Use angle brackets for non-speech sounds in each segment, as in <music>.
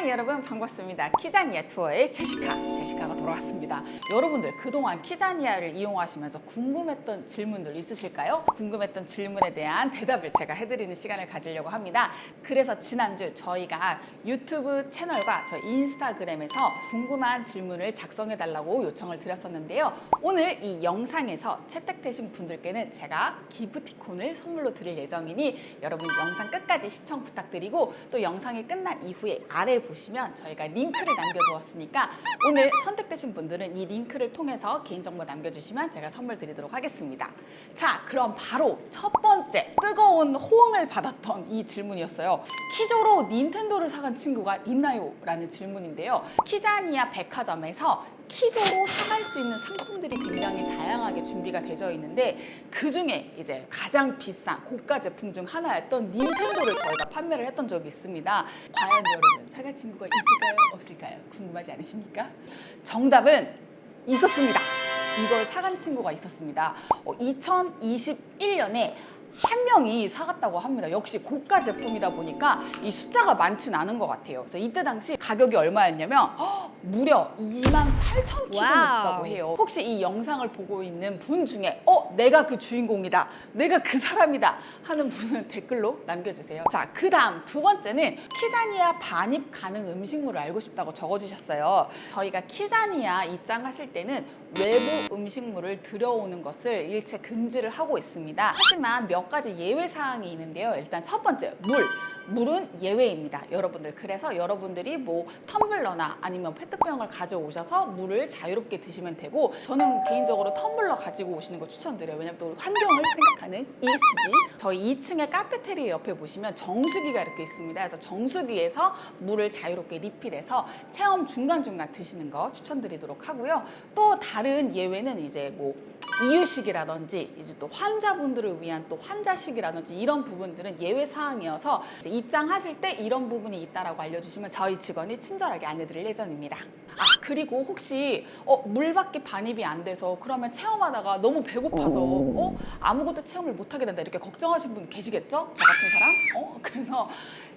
하이 여러분 반갑습니다. 키자니아 투어의 제시카, 제시카가 돌아왔습니다. 여러분들 그동안 키자니아를 이용하시면서 궁금했던 질문들 있으실까요? 궁금했던 질문에 대한 대답을 제가 해드리는 시간을 가지려고 합니다. 그래서 지난주 저희가 유튜브 채널과 저희 인스타그램에서 궁금한 질문을 작성해달라고 요청을 드렸었는데요. 오늘 이 영상에서 채택되신 분들께는 제가 기프티콘을 선물로 드릴 예정이니 여러분 영상 끝까지 시청 부탁드리고 또 영상이 끝난 이후에 아래 보시면 저희가 링크를 남겨두었으니까 오늘 선택되신 분들은 이 링크를 통해서 개인정보 남겨주시면 제가 선물 드리도록 하겠습니다. 자, 그럼 바로 첫 번째 뜨거운 호응을 받았던 이 질문이었어요. 키조로 닌텐도를 사간 친구가 있나요? 라는 질문인데요. 키자니아 백화점에서 키조로 사갈 수 있는 상품들이 굉장히 다양하게 준비가 되어 있는데 그 중에 이제 가장 비싼 고가 제품 중 하나였던 닌텐도를 저희가 판매를 했던 적이 있습니다. 과연 여러분 사갈 친구가 있을까요? 없을까요? 궁금하지 않으십니까? 정답은 있었습니다. 이걸 사간 친구가 있었습니다. 어, 2021년에 한 명이 사갔다고 합니다. 역시 고가 제품이다 보니까 이 숫자가 많진 않은 것 같아요. 그래서 이때 당시 가격이 얼마였냐면 헉, 무려 2만 8천 킬로였다고 와우. 해요. 혹시 이 영상을 보고 있는 분 중에 어 내가 그 주인공이다, 내가 그 사람이다 하는 분은 <laughs> 댓글로 남겨주세요. 자, 그 다음 두 번째는 키자니아 반입 가능 음식물을 알고 싶다고 적어주셨어요. 저희가 키자니아 입장하실 때는 외부 음식물을 들여오는 것을 일체 금지를 하고 있습니다. 하지만 몇 가지 예외 사항이 있는데요. 일단 첫 번째 물. 물은 예외입니다. 여러분들. 그래서 여러분들이 뭐 텀블러나 아니면 페트병을 가져오셔서 물을 자유롭게 드시면 되고 저는 개인적으로 텀블러 가지고 오시는 거 추천드려요. 왜냐면 또 환경을 생각하는 ESG. 저희 2층의 카페테리아 옆에 보시면 정수기가 이렇게 있습니다. 그래서 정수기에서 물을 자유롭게 리필해서 체험 중간중간 드시는 거 추천드리도록 하고요. 또 다른 예외는 이제 뭐 이유식이라든지 이제 또 환자분들을 위한 또 환자식이라든지 이런 부분들은 예외 사항이어서 입장하실 때 이런 부분이 있다라고 알려주시면 저희 직원이 친절하게 안내드릴 예정입니다. 아 그리고 혹시 어, 물밖에 반입이 안 돼서 그러면 체험하다가 너무 배고파서 어 아무것도 체험을 못하게 된다 이렇게 걱정하신 분 계시겠죠? 저 같은 사람? 어 그래서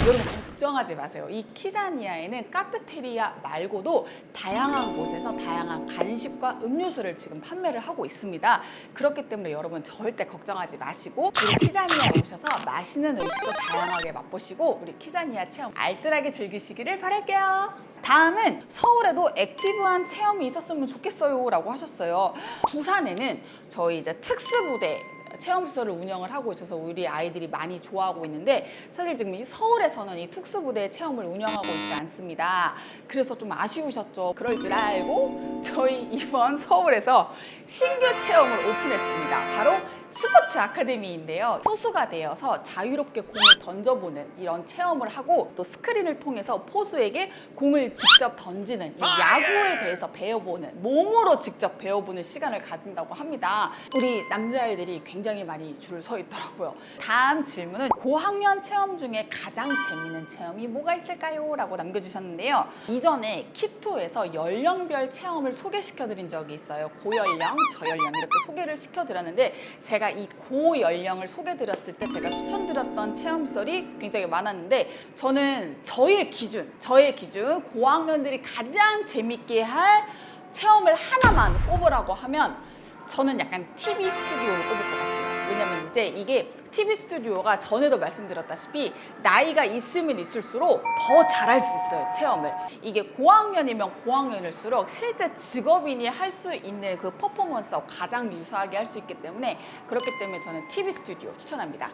여러분 걱정하지 마세요. 이 키자니아에는 카페테리아 말고도 다양한 곳에서 다양한 간식과 음료수를 지금 판매를 하고 있습니다. 그렇기 때문에 여러분 절대 걱정하지 마시고 우리 키자니아 오셔서 맛있는 음식도 다양하게 맛보시고 우리 키자니아 체험 알뜰하게 즐기시기를 바랄게요. 다음은 서울에도 액티브한 체험이 있었으면 좋겠어요 라고 하셨어요. 부산에는 저희 이제 특수부대 체험시설을 운영을 하고 있어서 우리 아이들이 많이 좋아하고 있는데 사실 지금 이 서울에서는 이 특수부대 체험을 운영하고 있지 않습니다. 그래서 좀 아쉬우셨죠. 그럴 줄 알고 저희 이번 서울에서 신규 체험을 오픈했습니다. 바로 스포츠 아카데미인데요. 투수가 되어서 자유롭게 공을 던져보는 이런 체험을 하고 또 스크린을 통해서 포수에게 공을 직접 던지는 이 야구에 대해서 배워보는 몸으로 직접 배워보는 시간을 가진다고 합니다. 우리 남자아이들이 굉장히 많이 줄서 있더라고요. 다음 질문은 고학년 체험 중에 가장 재밌는 체험이 뭐가 있을까요? 라고 남겨주셨는데요. 이전에 키투에서 연령별 체험을 소개시켜드린 적이 있어요. 고연령, 저연령 이렇게 소개를 시켜드렸는데 제가 이 고연령을 소개드렸을 때 제가 추천드렸던 체험시설이 굉장히 많았는데 저는 저의 기준, 저의 기준 고학년들이 가장 재밌게 할 체험을 하나만 뽑으라고 하면 저는 약간 TV 스튜디오를 꼽을 것 같아요. 왜냐면 이제 이게 TV 스튜디오가 전에도 말씀드렸다시피 나이가 있으면 있을수록 더 잘할 수 있어요, 체험을. 이게 고학년이면 고학년일수록 실제 직업인이 할 수 있는 그 퍼포먼스와 가장 유사하게 할 수 있기 때문에 그렇기 때문에 저는 TV 스튜디오 추천합니다.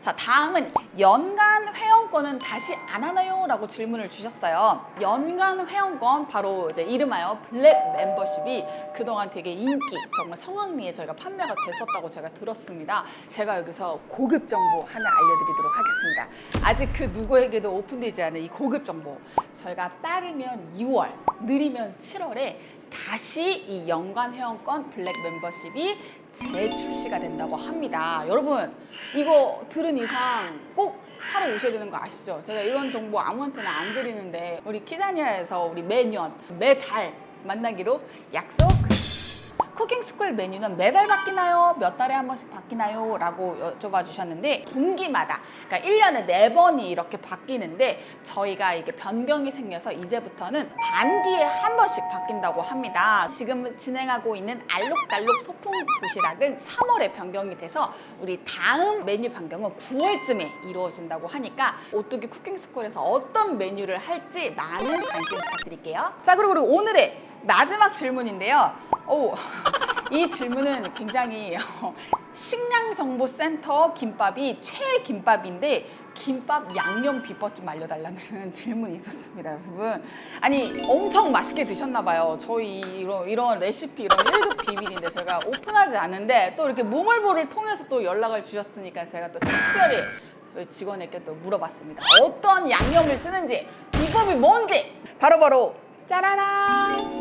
자, 다음은 연간 회원권은 다시 안 하나요? 라고 질문을 주셨어요. 연간 회원권, 바로 이제 이름하여 블랙 멤버십이 그동안 되게 인기, 정말 성황리에 저희가 판매가 됐었다고 제가 들었습니다. 제가 여기서 고급 정보 하나 알려드리도록 하겠습니다. 아직 그 누구에게도 오픈되지 않은 이 고급 정보. 저희가 빠르면 2월, 느리면 7월에 다시 이 연간 회원권 블랙 멤버십이 재출시가 된다고 합니다. 여러분, 이거 들은 이상 꼭 사러 오셔야 되는 거 아시죠? 제가 이런 정보 아무한테나 안 드리는데 우리 키자니아에서 우리 매년, 매달 만나기로 약속. 쿠킹 스쿨 메뉴는 매달 바뀌나요? 몇 달에 한 번씩 바뀌나요? 라고 여쭤봐 주셨는데 분기마다 그러니까 1년에 네번이 이렇게 바뀌는데 저희가 이게 변경이 생겨서 이제부터는 반기에 한 번씩 바뀐다고 합니다. 지금 진행하고 있는 알록달록 소풍 도시락은 3월에 변경이 돼서 우리 다음 메뉴 변경은 9월쯤에 이루어진다고 하니까 오뚜기 쿠킹 스쿨에서 어떤 메뉴를 할지 많은 관심 부탁드릴게요. 자, 그리고 오늘의 마지막 질문인데요. 오, <laughs> 이 질문은 굉장히 어, 식량정보센터 김밥이 최애 김밥인데 김밥 양념 비법 좀 알려달라는 <laughs> 질문이 있었습니다, 여러분. 아니 엄청 맛있게 드셨나 봐요. 저희 이런, 이런 레시피 이런 1급 비밀인데 제가 오픈하지 않은데 또 이렇게 무물보를 통해서 또 연락을 주셨으니까 제가 또 특별히 직원에게 또 물어봤습니다. 어떤 양념을 쓰는지 비법이 뭔지 바로바로 짜라란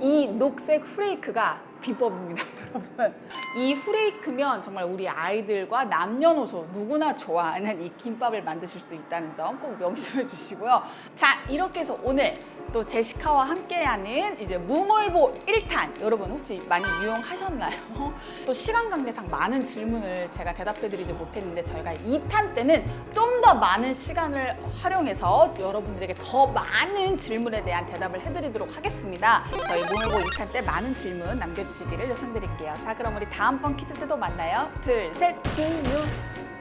이 녹색 후레이크가 비법입니다, <laughs> 여러분. 이 후레이크면 정말 우리 아이들과 남녀노소 누구나 좋아하는 이 김밥을 만드실 수 있다는 점 꼭 명심해 주시고요. 자, 이렇게 해서 오늘 또 제시카와 함께하는 이제 무몰보 1탄 여러분 혹시 많이 유용하셨나요? <laughs> 또 시간 관계상 많은 질문을 제가 대답해 드리지 못했는데 저희가 2탄 때는 좀 더 많은 시간을 활용해서 여러분들에게 더 많은 질문에 대한 대답을 해드리도록 하겠습니다. 저희 무몰보 2탄 때 많은 질문 남겨주시기를 요청드릴게요. 자, 그럼 우리 다음번 퀴즈 때도 만나요. 둘, 셋, 진유.